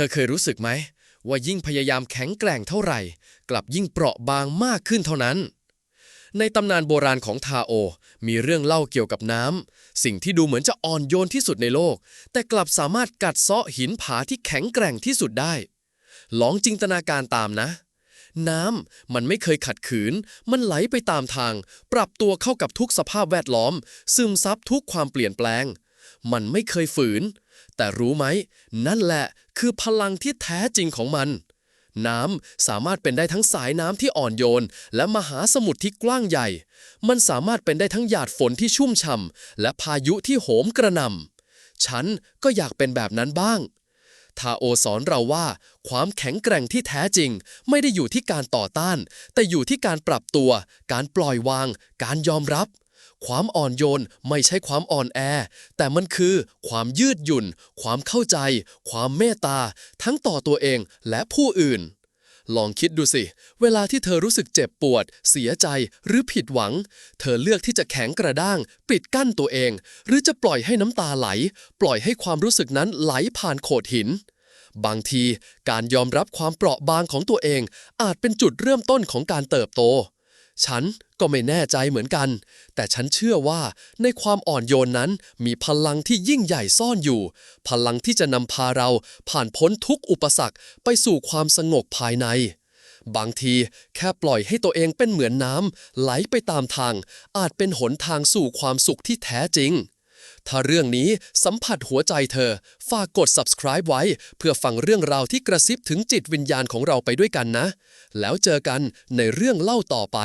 ธอเคยรู้สึกไหม ว่ายิ่งพยายามแข็งแกร่งเท่าไหร่ กลับยิ่งเปราะบางมากขึ้นเท่านั้น ในตำนานโบราณของทาโอ มีเรื่องเล่าเกี่ยวกับน้ำสิ่งที่ดูเหมือนจะอ่อนโยนที่สุดในโลก แต่กลับสามารถกัดเซาะหินผาที่แข็งแกร่งที่สุดได้ ลองจินตนาการตามนะ น้ำมันไม่เคยขัดขืน มันไหลไปตามทาง ปรับตัวเข้ากับทุกสภาพแวดล้อม ซึมซับทุกความเปลี่ยนแปลง มันไม่เคยฝืน แต่รู้ไหม นั่นแหละคือพลังที่แท้จริงของมัน น้ำสามารถเป็นได้ทั้งสายน้ำที่อ่อนโยน และมหาสมุทรที่กว้างใหญ่ มันสามารถเป็นได้ทั้งหยาดฝนที่ชุ่มฉ่ำและพายุที่โหมกระหน่ำฉันก็อยากเป็นแบบนั้นบ้างทาโอสอนเราว่า ความแข็งแกร่งที่แท้จริง ไม่ได้อยู่ที่การต่อต้าน แต่อยู่ที่การปรับตัว การปล่อยวาง การยอมรับ ความอ่อนโยนไม่ใช่ความอ่อนแอ แต่มันคือความยืดหยุ่น ความเข้าใจ ความเมตตา ทั้งต่อตัวเองและผู้อื่น ลองคิดดูสิ เวลาที่เธอรู้สึกเจ็บปวด เสียใจหรือผิดหวัง เธอเลือกที่จะแข็งกระด้าง ปิดกั้นตัวเอง หรือจะปล่อยให้น้ำตาไหล ปล่อยให้ความรู้สึกนั้นไหลผ่านโขดหินบางทีการยอมรับความเปราะบางของตัวเอง อาจเป็นจุดเริ่มต้นของการเติบโต ฉันก็ไม่แน่ใจเหมือนกัน แต่ฉันเชื่อว่าในความอ่อนโยนนั้นมีพลังที่ยิ่งใหญ่ซ่อนอยู่ พลังที่จะนำพาเราผ่านพ้นทุกอุปสรรคไปสู่ความสงบภายใน บางทีแค่ปล่อยให้ตัวเองเป็นเหมือนน้ำไหลไปตามทาง อาจเป็นหนทางสู่ความสุขที่แท้จริง ถ้าเรื่องนี้สัมผัสหัวใจเธอ ฝากกด subscribe ไว้ เพื่อฟังเรื่องราวที่กระซิบถึงจิตวิญญาณของเราไปด้วยกันนะ แล้วเจอกันในเรื่องเล่าต่อไป